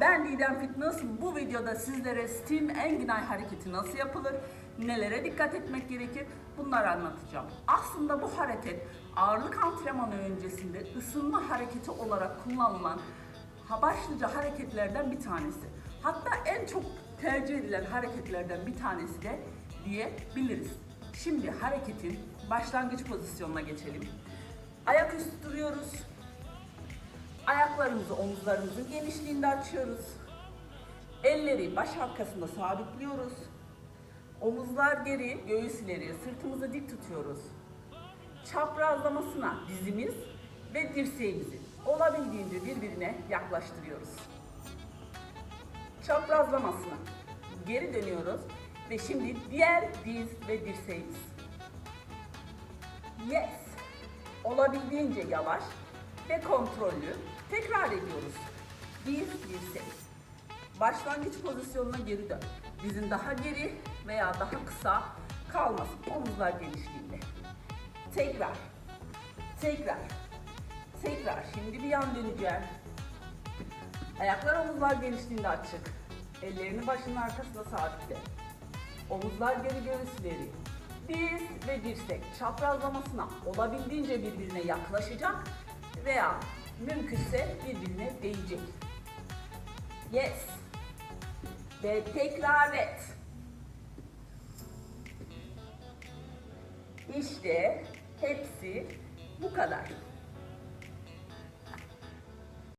giden Fitness bu videoda sizlere Steam Enginay hareketi nasıl yapılır, nelere dikkat etmek gerekir bunları anlatacağım. Aslında bu hareket ağırlık antrenmanı öncesinde ısınma hareketi olarak kullanılan başlıca hareketlerden bir tanesi. Hatta en çok tercih edilen hareketlerden bir tanesi de diyebiliriz. Şimdi hareketin başlangıç pozisyonuna geçelim. Ayaküstü duruyoruz. Ayaklarımızı omuzlarımızın genişliğinde açıyoruz. Elleri baş arkasında sabitliyoruz. Omuzlar geri, göğüs ileriye, sırtımızı dik tutuyoruz. Çaprazlamasına dizimiz ve dirseğimizi olabildiğince birbirine yaklaştırıyoruz. Çaprazlamasına geri dönüyoruz ve şimdi diğer diz ve dirseğimiz. Yes. Olabildiğince yavaş ve kontrollü tekrar ediyoruz. Diz dirsek. Başlangıç pozisyonuna geri dön. Dizin daha geri veya daha kısa kalmasın. Omuzlar genişliğinde. Tekrar. Tekrar. Tekrar. Şimdi bir yan döneceğim. Ayaklar omuzlar genişliğinde açık. Ellerini başının arkasına sabitle. Omuzlar geri göğüs ileri. Diz ve dirsek çaprazlamasına olabildiğince birbirine yaklaşacak veya mümkünse birbirine değecek. Yes. Ve tekrar et. İşte hepsi bu kadar.